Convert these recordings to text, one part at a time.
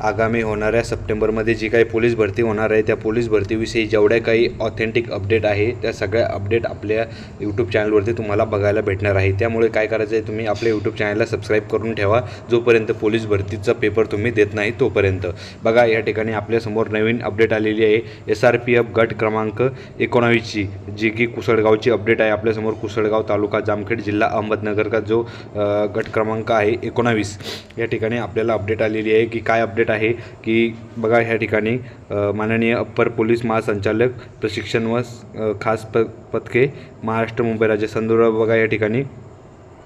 आगामी होणाऱ्या सप्टेंबरमध्ये जी काही पोलीस भरती होणार आहे त्या पोलीस भरतीविषयी जेवढ्या काही ऑथेंटिक अपडेट आहे त्या सगळ्या अपडेट आपल्या यूट्यूब चॅनलवरती तुम्हाला बघायला भेटणार आहे. त्यामुळे काय करायचं आहे तुम्ही आपल्या यूट्यूब चॅनलला सबस्क्राईब करून ठेवा. जोपर्यंत पोलीस भरतीचा पेपर तुम्ही देत नाही तोपर्यंत. बघा या ठिकाणी आपल्यासमोर नवीन अपडेट आलेली आहे. एस आर पी एफ गट क्रमांक एकोणावीसची जी की कुसळगावची अपडेट आहे. आपल्यासमोर कुसळगाव तालुका जामखेड जिल्हा अहमदनगरचा जो गट क्रमांक आहे एकोणावीस. या ठिकाणी आपल्याला अपडेट आलेली आहे की काय अपडेट आहे की बघा ह्या ठिकाणी माननीय अप्पर पोलीस महासंचालक प्रशिक्षण व खास प पथके महाराष्ट्र मुंबई राज्य संदर्भ बघा या ठिकाणी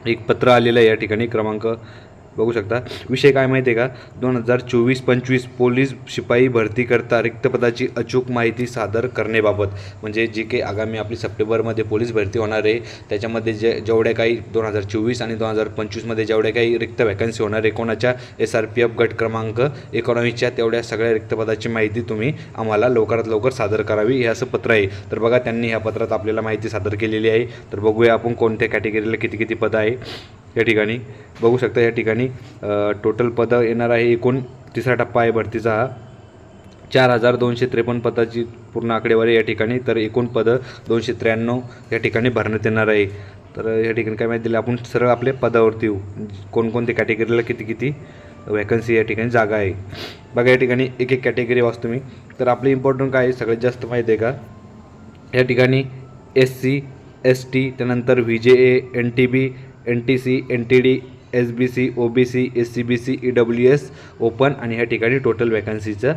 एक पत्र आलेलं आहे या ठिकाणी क्रमांक बघू शकता. विषय काय माहिती आहे का? दोन हजार चोवीस पंचवीस पोलीस शिपाई भरती करता रिक्त पदाची अचूक माहिती सादर करण्याबाबत. म्हणजे जी काही आगामी आपली सप्टेंबरमध्ये पोलीस भरती होणार आहे त्याच्यामध्ये जे जेवढ्या काही दोन हजार चोवीस आणि दोन हजार पंचवीसमध्ये जेवढ्या काही रिक्त वॅकन्सी होणार आहे कोणाच्या एस आर पी एफ गट क्रमांक एकोणावीसच्या तेवढ्या सगळ्या रिक्त पदाची माहिती तुम्ही आम्हाला लवकरात लवकर सादर करावी हे असं पत्र आहे. तर बघा त्यांनी ह्या पत्रात आपल्याला माहिती सादर केलेली आहे. तर बघूया आपण कोणत्या कॅटेगरीला किती किती पदं आहे. या ठिकाणी. बघू शकता या ठिकाणी टोटल पदं येणार आहे एकूण तिसरा टप्पा आहे भरतीचा हा. चार हजार दोनशे त्रेपन्न पदाची पूर्ण आकडेवारी या ठिकाणी तर एकूण पदं दोनशे त्र्याण्णव या ठिकाणी भरण्यात येणार आहे. तर या ठिकाणी काय माहिती दिलं आपण सरळ आपल्या पदावरती येऊ. कोणकोणत्या कॅटेगरीला किती किती वॅकन्सी या ठिकाणी जागा आहे. बघा या ठिकाणी एक एक कॅटेगरी वाचतो मी. तर आपले इम्पॉर्टंट काय आहे सगळ्यात जास्त माहिती आहे का? या ठिकाणी एस सी एस टी त्यानंतर V J A N T B N T C N T D S B C O B C S C B C E W S open आणि ह्या ठिकाणी टोटल वॅकन्सीचं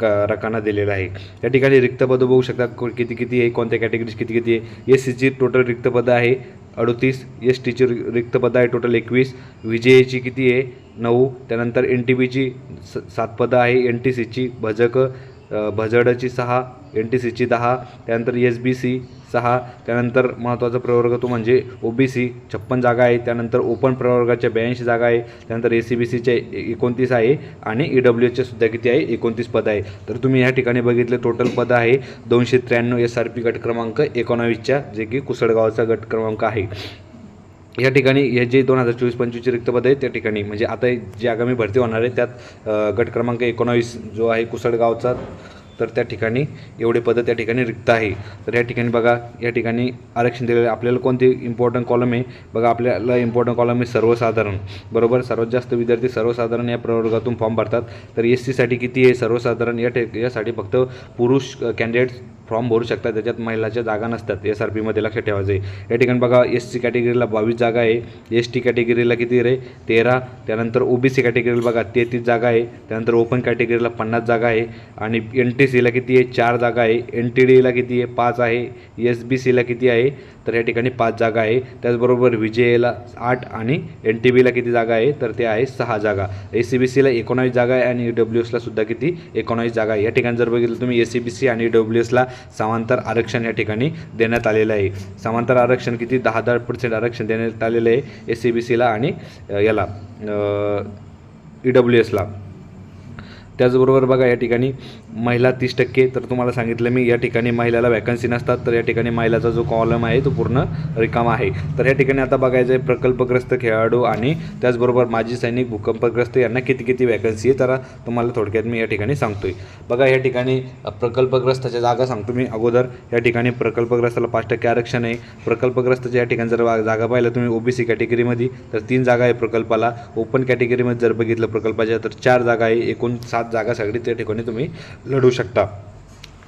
क रकाना दिलेला आहे. या ठिकाणी रिक्तपदं बघू शकता किती किती आहे कोणत्या कॅटेगरीज किती किती आहे. एस सीची टोटल रिक्तपदं आहे अडतीस एस टीची रिक्तपदं आहे टोटल एकवीस व्ही जे एची किती आहे नऊ त्यानंतर एन टी बीची स सात पदं आहे एन टी सीची भजक भजडची सहा एन टी सीची दहा त्यानंतर एस बी सी सहा त्यानंतर महत्त्वाचा प्रवर्ग तो म्हणजे ओ बी सी छप्पन जागा आहे. त्यानंतर ओपन प्रवर्गाच्या ब्याऐंशी जागा आहे. त्यानंतर ए सी बी सीच्या एकोणतीस आहे आणि ई डब्ल्यू एचच्या सुद्धा किती आहे? एकोणतीस पदं आहे. तर तुम्ही या ठिकाणी बघितले टोटल पदं आहे दोनशे त्र्याण्णव एस आर पी गट क्रमांक एकोणावीसच्या जे की कुसळगावचा गट क्रमांक आहे. या ठिकाणी हे जे दोन हजार चोवीस पंचवीसचे रिक्त पद आहे त्या ठिकाणी म्हणजे आता जे आगामी भरती होणार आहे त्यात गट क्रमांक एकोणावीस जो आहे कुसळगावचा तर त्या ठिकाणी एवढे पदं त्या ठिकाणी रिक्त आहे. तर या ठिकाणी बघा या ठिकाणी आरक्षण दिलेलं आहे. आपल्याला कोणते इम्पॉर्टंट कॉलम आहे? बघा आपल्याला इम्पॉर्टंट कॉलम आहे सर्वसाधारण. बरोबर? सर्वात जास्त विद्यार्थी सर्वसाधारण या प्रवर्गातून फॉर्म भरतात. तर एस सीसाठी किती आहे सर्वसाधारण? या ठे यासाठी फक्त पुरुष कॅन्डिडेट फॉर्म भरू शकतात त्याच्यात महिलाच्या जागा नसतात. एस आर पीमध्ये लक्षात ठेवायचं आहे या ठिकाणी बघा एस सी कॅटेगरीला बावीस जागा आहे. एस टी कॅटेगरीला किती रे? तेरा. त्यानंतर ओ बी सी कॅटेगरीला बघा तेहतीस जागा आहे. त्यानंतर ओपन कॅटेगरीला पन्नास जागा आहे. आणि एन टी सीला किती आहे? चार जागा आहे. एन टी डीला किती आहे? पाच आहे. एस बी सीला किती आहे? तर या ठिकाणी पाच जागा आहे. त्याचबरोबर विजयला आठ आणि एन टी बीला किती जागा आहे? तर ते आहे सहा जागा. ए सी बी सीला एकोणावीस जागा आहे आणि डब्ल्यू एसला सुद्धा किती? एकोणावीस जागा आहे. या ठिकाणी जर बघितलं तुम्ही ए सी बी सी आणि डब्ल्यू एसला समांतर आरक्षण या ठिकाणी देण्यात आलेलं आहे. समांतर आरक्षण किती? दहा दहा पर्सेंट आरक्षण देण्यात आलेलं आहे ए सी बी सीला आणि याला ई डब्ल्यू एसला त्याचबरोबर बघा या ठिकाणी महिला तीस टक्के. तर तुम्हाला सांगितलं मी या ठिकाणी महिलाला वॅकन्सी नसतात. तर या ठिकाणी महिलाचा जो कॉलम आहे तो पूर्ण रिकामा आहे. तर या ठिकाणी आता बघायचं आहे प्रकल्पग्रस्त खेळाडू आणि त्याचबरोबर माजी सैनिक भूकंपग्रस्त यांना किती किती वॅकन्सी आहे तर तुम्हाला थोडक्यात मी या ठिकाणी सांगतोय. बघा या ठिकाणी प्रकल्पग्रस्ताच्या जागा सांगतो मी अगोदर. या ठिकाणी प्रकल्पग्रस्ताला पाच टक्के आरक्षण आहे. प्रकल्पग्रस्ताच्या या ठिकाणी जर जागा पाहिलं तुम्ही ओबीसी कॅटेगरीमध्ये तर तीन जागा आहे प्रकल्पाला. ओपन कॅटेगरीमध्ये जर बघितलं प्रकल्पाच्या तर चार जागा आहे. एकूण सात जागा सगळी त्या ठिकाणी तुम्ही लढू शकता.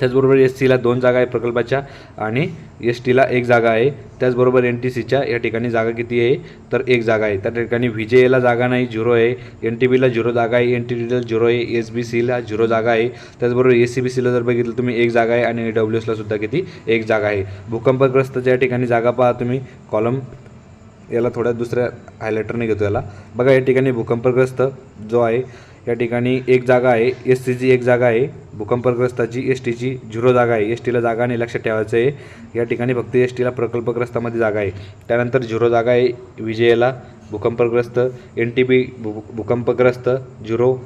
त्याचबरोबर एस सीला दोन जागा आहे प्रकल्पाच्या आणि एस टीला एक जागा आहे. त्याचबरोबर एन टी सीच्या या ठिकाणी जागा किती आहे? तर एक जागा आहे. त्या ठिकाणी व्ही जे एला जागा नाही झिरो आहे. एन टी बीला झिरो जागा आहे. एन टी डीला झिरो आहे. एस बी सीला झिरो जागा आहे. त्याचबरोबर एस सी बी सीला जर बघितलं तुम्ही एक जागा आहे आणि डब्ल्यू एसला सुद्धा किती? एक जागा आहे. भूकंपग्रस्तच्या या ठिकाणी जागा पहा तुम्ही कॉलम याला थोड्या दुसऱ्या हायलायटरने घेतो याला. बघा या ठिकाणी भूकंपग्रस्त जो आहे या ठिकाणी एक जागा आहे एस सीची एक जागा आहे भूकंपग्रस्ताची एस टीची झिरो जागा आहे. एस टीला जागा नाही लक्षात ठेवायचं आहे. या ठिकाणी फक्त एस टीला प्रकल्पग्रस्तामध्ये जागा आहे. त्यानंतर झिरो जागा आहे विजयला भूकंपग्रस्त एन टी पी भू भूकंपग्रस्त zero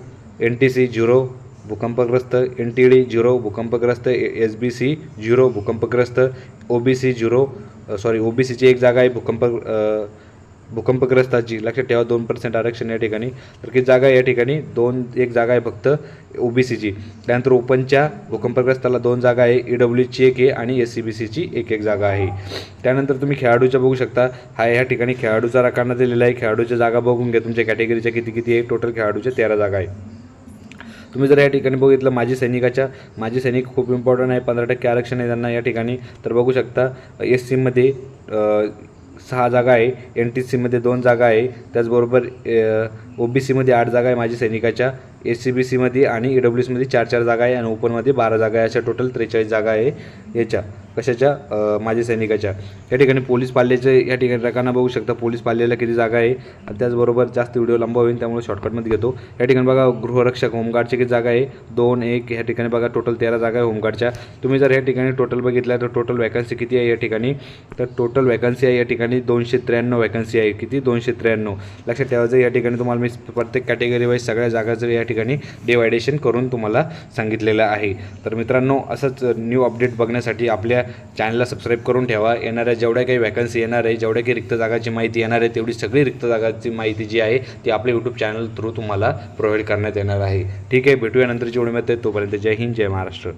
N T C zero भूकंपग्रस्त एन टी डी झिरो भूकंपग्रस्त एस बी सी झिरो भूकंपग्रस्त O B C zero sorry O B सीची एक जागा आहे भूकंप भूकंपग्रस्ताची. लक्षात ठेवा दोन पर्सेंट आरक्षण या ठिकाणी. तर किती जागा या ठिकाणी? दोन एक जागा आहे फक्त ओ बी सीची त्यानंतर ओपनच्या भूकंपग्रस्ताला दोन जागा आहे ई डब्ल्यूची एक आहे आणि एस सी बी सीची एक एक जागा आहे. त्यानंतर तुम्ही खेळाडूच्या बघू शकता. हा या ठिकाणी खेळाडूचा राखाणा दिलेला आहे. खेळाडूच्या जागा बघून घ्या. तुमच्या कॅटेगरीच्या किती किती आहे? टोटल खेळाडूच्या तेरा जागा आहे. तुम्ही जर या ठिकाणी बघितलं माजी सैनिकाच्या माजी सैनिक खूप इम्पॉर्टंट आहे. पंधरा टक्के आरक्षण आहे त्यांना या ठिकाणी. तर बघू शकता एस सीमध्ये सहा जागा आहे एन टी सीमध्ये दोन जागा आहे त्याचबरोबर ओ बी सीमध्ये आठ जागा आहे माझी सैनिकाच्या एस सी बी सीमध्ये आणि ई डब्ल्यू सीमध्ये चार चार जागा आहे आणि ओपनमध्ये बारा जागा आहे अशा टोटल त्रेचाळीस जागा आहे याच्या. कशाच्या? अ, माजी सैनिकाच्या. या ठिकाणी पोलीस पाल्याचे या ठिकाणी रकाना बघू शकता. पोलीस पाल्याला किती जागा आहे? आणि त्याचबरोबर जास्त व्हिडिओ लंबा होईल त्यामुळे शॉर्टकटमध्ये घेतो. या ठिकाणी बघा गृहरक्षक होमगार्डची किती जागा आहे? दोन एक या ठिकाणी बघा टोटल तेरा जागा आहे होमगार्डच्या. तुम्ही जर या ठिकाणी टोटल बघितला तर टोटल वॅकन्सी किती आहे या ठिकाणी? तर टोटल वॅकन्सी आहे या ठिकाणी दोनशे त्र्याण्णव वॅकन्सी आहे. किती? दोनशे त्र्याण्णव. लक्षात ठेवायचं या ठिकाणी तुम्हाला मी प्रत्येक कॅटेगरी वाईज सगळ्या जागाचं या ठिकाणी डिवायडेशन करून तुम्हाला सांगितलेलं आहे. तर मित्रांनो असंच न्यू अपडेट बघण्यासाठी आपल्या चॅनलला सबस्क्राईब करून ठेवा. येणाऱ्या जेवढ्या काही वॅकन्सी येणार आहे जेवढ्या काही रिक्त जागाची माहिती येणार आहे तेवढी सगळी रिक्त जागाची माहिती जी आहे ती आपल्या यूट्यूब चॅनल थ्रू तुम्हाला प्रोव्हाइड करण्यात येणार आहे. ठीक आहे भेटूया नंतरची वेळेमध्ये तोपर्यंत जय हिंद जय महाराष्ट्र.